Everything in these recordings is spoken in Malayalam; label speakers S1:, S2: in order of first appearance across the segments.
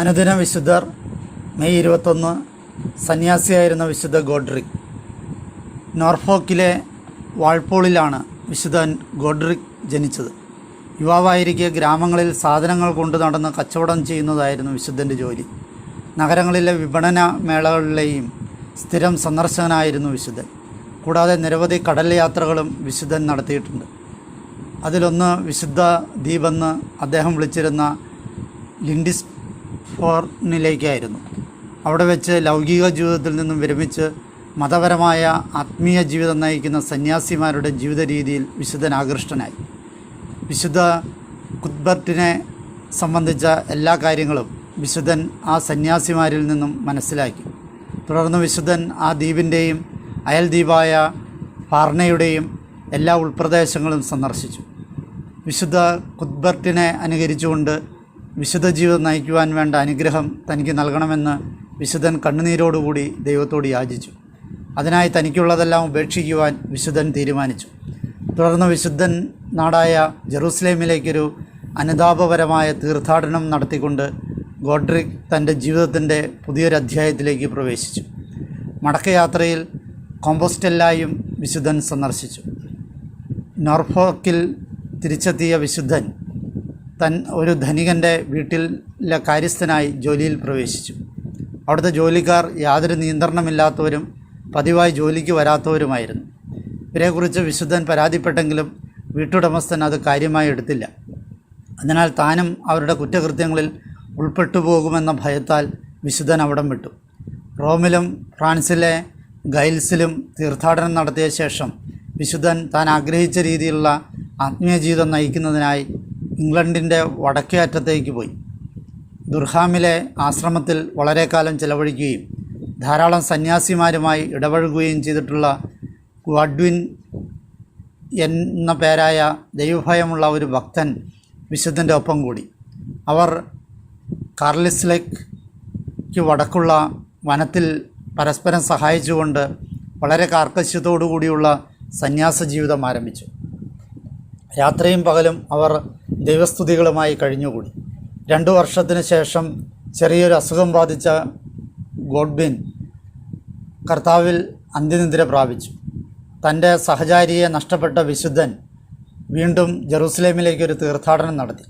S1: അനുദിന വിശുദ്ധർ മെയ് ഇരുപത്തൊന്ന് സന്യാസിയായിരുന്ന വിശുദ്ധ ഗോഡ്രിക്. നോർഫോക്കിലെ വാൾപോളിലാണ് വിശുദ്ധ ഗോഡ്രിക് ജനിച്ചത്. യുവാവായിരിക്കെ ഗ്രാമങ്ങളിൽ സാധനങ്ങൾ കൊണ്ടു നടന്ന് കച്ചവടം ചെയ്യുന്നതായിരുന്നു വിശുദ്ധന്റെ ജോലി. നഗരങ്ങളിലെ വിപണന മേളകളിലെയും സ്ഥിരം സന്ദർശകനായിരുന്നു വിശുദ്ധൻ. കൂടാതെ നിരവധി കടൽ യാത്രകളും വിശുദ്ധൻ നടത്തിയിട്ടുണ്ട്. അതിലൊന്ന് വിശുദ്ധ ദ്വീപെന്ന് അദ്ദേഹം വിളിച്ചിരുന്ന ലിൻഡിസ് ഫോർണിലേക്കായിരുന്നു. അവിടെ വെച്ച് ലൗകിക ജീവിതത്തിൽ നിന്നും വിരമിച്ച് മതപരമായ ആത്മീയ ജീവിതം നയിക്കുന്ന സന്യാസിമാരുടെ ജീവിത രീതിയിൽ വിശുദ്ധൻ ആകൃഷ്ടനായി വിശുദ്ധ കുത്ബർട്ടിനെ സംബന്ധിച്ച എല്ലാ കാര്യങ്ങളും വിശുദ്ധൻ ആ സന്യാസിമാരിൽ നിന്നും മനസ്സിലാക്കി. തുടർന്ന് വിശുദ്ധൻ ആ ദ്വീപിന്റെയും അയൽ ദ്വീപായ ഫാർണയുടെയും എല്ലാ ഉൾപ്രദേശങ്ങളും സന്ദർശിച്ചു. വിശുദ്ധ കുത്ബർട്ടിനെ അനുകരിച്ചുകൊണ്ട് വിശുദ്ധ ജീവിതം നയിക്കുവാൻ വേണ്ട അനുഗ്രഹം തനിക്ക് നൽകണമെന്ന് വിശുദ്ധൻ കണ്ണുനീരോടുകൂടി ദൈവത്തോട് യാചിച്ചു. അതിനായി തനിക്കുള്ളതെല്ലാം ഉപേക്ഷിക്കുവാൻ വിശുദ്ധൻ തീരുമാനിച്ചു. തുടർന്ന് വിശുദ്ധൻ നാടായ ജെറൂസലേമിലേക്കൊരു അനുതാപപരമായ തീർത്ഥാടനം നടത്തിക്കൊണ്ട് ഗോഡ്രിക് തന്റെ ജീവിതത്തിന്റെ പുതിയൊരധ്യായത്തിലേക്ക് പ്രവേശിച്ചു. മടക്കയാത്രയിൽ കോമ്പോസ്റ്റെല്ലായും വിശുദ്ധൻ സന്ദർശിച്ചു. നോർഫോക്കിൽ തിരിച്ചെത്തിയ വിശുദ്ധൻ തൻ ഒരു ധനികന്റെ വീട്ടിലെ കാര്യസ്ഥനായി ജോലിയിൽ പ്രവേശിച്ചു. അവിടുത്തെ ജോലിക്കാർ യാതൊരു നിയന്ത്രണമില്ലാത്തവരും പതിവായി ജോലിക്ക് വരാത്തവരുമായിരുന്നു. ഇവരെക്കുറിച്ച് വിശുദ്ധൻ പരാതിപ്പെട്ടെങ്കിലും വീട്ടുടമസ്ഥൻ അത് കാര്യമായി എടുത്തില്ല. അതിനാൽ താനും അവരുടെ കുറ്റകൃത്യങ്ങളിൽ ഉൾപ്പെട്ടു പോകുമെന്ന ഭയത്താൽ വിശുദ്ധൻ അവിടം വിട്ടു. റോമിലും ഫ്രാൻസിലെ ഗൈൽസിലും തീർത്ഥാടനം നടത്തിയ ശേഷം വിശുദ്ധൻ താൻ ആഗ്രഹിച്ച രീതിയിലുള്ള ആത്മീയ ജീവിതം നയിക്കുന്നതിനായി ഇംഗ്ലണ്ടിന്റെ വടക്കേ അറ്റത്തേക്ക് പോയി. ദുർഹാമിലെ ആശ്രമത്തിൽ വളരെ കാലം ചെലവഴിക്കുകയും ധാരാളം സന്യാസിമാരുമായി ഇടപഴകുകയും ചെയ്തിട്ടുള്ള ഗ്വാഡ്വിൻ എന്ന പേരായ ദൈവഭയമുള്ള ഒരു ഭക്തൻ വിശുദ്ധന്റെ ഒപ്പം കൂടി. അവർ കാർലിസ്ലേക്ക് വടക്കുള്ള വനത്തിൽ പരസ്പരം സഹായിച്ചുകൊണ്ട് വളരെ കാർക്കശ്യത്തോടു കൂടിയുള്ള സന്യാസ ജീവിതം ആരംഭിച്ചു. രാത്രിയും പകലും അവർ ദൈവസ്തുതികളുമായി കഴിഞ്ഞുകൂടി. രണ്ടു വർഷത്തിന് ശേഷം ചെറിയൊരു അസുഖം ബാധിച്ച ഗോഡ്ബിൻ കർത്താവിൽ അന്ത്യനിദ്ര പ്രാപിച്ചു. തന്റെ സഹചാരിയെ നഷ്ടപ്പെട്ട വിശുദ്ധൻ വീണ്ടും ജെറൂസലേമിലേക്ക് ഒരു തീർത്ഥാടനം നടത്തി.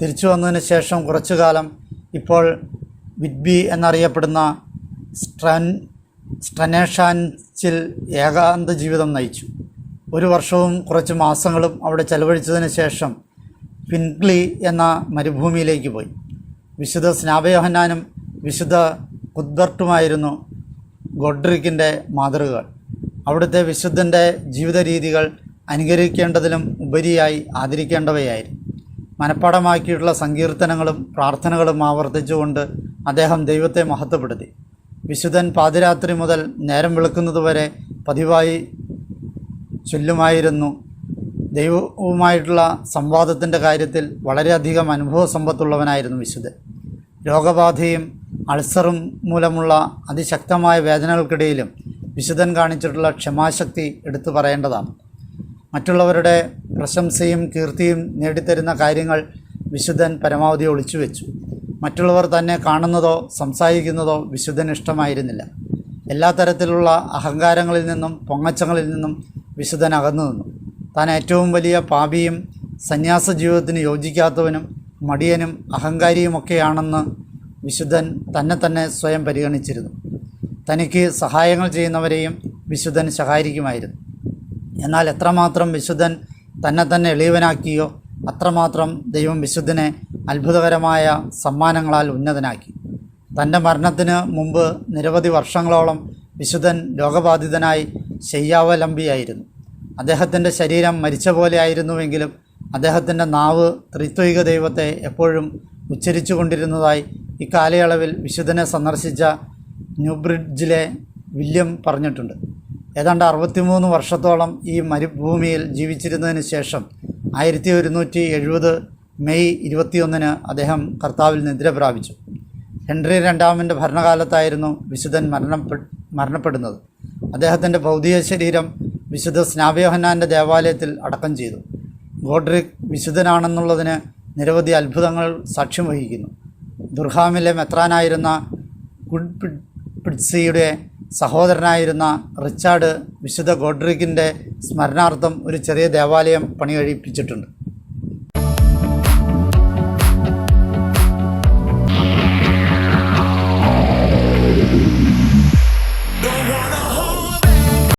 S1: തിരിച്ചു വന്നതിന് ശേഷം കുറച്ചു കാലം ഇപ്പോൾ വിറ്റ്ബി എന്നറിയപ്പെടുന്ന സ്ട്രൻ സ്ട്രനേഷാൻസിൽ ഏകാന്ത ജീവിതം നയിച്ചു. ഒരു വർഷവും കുറച്ച് മാസങ്ങളും അവിടെ ചെലവഴിച്ചതിന് ശേഷം ഫിൻക്ലി എന്ന മരുഭൂമിയിലേക്ക് പോയി. വിശുദ്ധ സ്നാപയോഹന്നാനും വിശുദ്ധ കുദ്ബർട്ടുമായിരുന്നു ഗോഡ്രിക്കിന്റെ മാതൃകകൾ. അവിടുത്തെ വിശുദ്ധന്റെ ജീവിത രീതികൾ അനുകരിക്കേണ്ടതിലും ഉപരിയായി ആദരിക്കേണ്ടവയായിരുന്നു. മനഃപ്പാടമാക്കിയിട്ടുള്ള സങ്കീർത്തനങ്ങളും പ്രാർത്ഥനകളും ആവർത്തിച്ചുകൊണ്ട് അദ്ദേഹം ദൈവത്തെ മഹത്വപ്പെടുത്തി. വിശുദ്ധൻ പാതിരാത്രി മുതൽ നേരം വെളുക്കുന്നതുവരെ പതിവായി ചൊല്ലുമായിരുന്നു ദൈവവുമായിട്ടുള്ള സംവാദത്തിന്റെ കാര്യത്തിൽ വളരെയധികം അനുഭവ സമ്പത്തുള്ളവനായിരുന്നു വിശുദ്ധൻ. രോഗബാധയും അൾസറും മൂലമുള്ള അതിശക്തമായ വേദനകൾക്കിടയിലും വിശുദ്ധൻ കാണിച്ചിട്ടുള്ള ക്ഷമാശക്തി എടുത്തു പറയേണ്ടതാണ്. മറ്റുള്ളവരുടെ പ്രശംസയും കീർത്തിയും നേടിത്തരുന്ന കാര്യങ്ങൾ വിശുദ്ധൻ പരമാവധി ഒളിച്ചു വെച്ചു. മറ്റുള്ളവർ തന്നെ കാണുന്നതോ സംസാരിക്കുന്നതോ വിശുദ്ധൻ ഇഷ്ടമായിരുന്നില്ല. എല്ലാ തരത്തിലുള്ള അഹങ്കാരങ്ങളിൽ നിന്നും പൊങ്ങച്ചങ്ങളിൽ നിന്നും വിശുദ്ധൻ അകന്നു നിന്നു. താൻ ഏറ്റവും വലിയ പാപിയും സന്യാസ ജീവിതത്തിന് യോജിക്കാത്തവനും മടിയനും അഹങ്കാരിയുമൊക്കെയാണെന്ന് വിശുദ്ധൻ തന്നെ തന്നെ സ്വയം പരിഗണിച്ചിരുന്നു. തനിക്ക് സഹായങ്ങൾ ചെയ്യുന്നവരെയും വിശുദ്ധൻ സഹായിക്കുമായിരുന്നു എന്നാൽ എത്രമാത്രം വിശുദ്ധൻ തന്നെ തന്നെ എളിയവനാക്കിയോ അത്രമാത്രം ദൈവം വിശുദ്ധനെ അത്ഭുതകരമായ സമ്മാനങ്ങളാൽ ഉന്നതനാക്കി. തന്റെ മരണത്തിന് മുമ്പ് നിരവധി വർഷങ്ങളോളം വിശുദ്ധൻ രോഗബാധിതനായി ശയ്യാവലംബിയായിരുന്നു. അദ്ദേഹത്തിന്റെ ശരീരം മരിച്ച പോലെ ആയിരുന്നുവെങ്കിലും അദ്ദേഹത്തിന്റെ നാവ് ത്രിത്വിക ദൈവത്തെ എപ്പോഴും ഉച്ചരിച്ചു കൊണ്ടിരുന്നതായി ഇക്കാലയളവിൽ വിശുദ്ധനെ സന്ദർശിച്ച ന്യൂബ്രിഡ്ജിലെ വില്യം പറഞ്ഞിട്ടുണ്ട്. ഏതാണ്ട് അറുപത്തിമൂന്ന് വർഷത്തോളം ഈ മരുഭൂമിയിൽ ജീവിച്ചിരുന്നതിന് ശേഷം ആയിരത്തി ഒരുന്നൂറ്റി എഴുപത് മെയ് ഇരുപത്തിയൊന്നിന് അദ്ദേഹം കർത്താവിൽ നിദ്ര പ്രാപിച്ചു. ഹെൻറി രണ്ടാമന്റെ ഭരണകാലത്തായിരുന്നു വിശുദ്ധൻ മരണപ്പെ മരണപ്പെടുന്നത്. അദ്ദേഹത്തിന്റെ ഭൗതിക ശരീരം വിശുദ്ധ സ്നാവ്യോഹന്നാന്റെ ദേവാലയത്തിൽ അടക്കം ചെയ്തു. ഗോഡ്രിക് വിശുദ്ധനാണെന്നുള്ളതിന് നിരവധി അത്ഭുതങ്ങൾ സാക്ഷ്യം വഹിക്കുന്നു. ദുർഹാമിലെ മെത്രാനായിരുന്ന ഗുഡ് പിഡ്സിയുടെ സഹോദരനായിരുന്ന റിച്ചാർഡ് വിശുദ്ധ ഗോഡ്രിക്കിന്റെ സ്മരണാർത്ഥം ഒരു ചെറിയ ദേവാലയം പണി കഴിപ്പിച്ചിട്ടുണ്ട്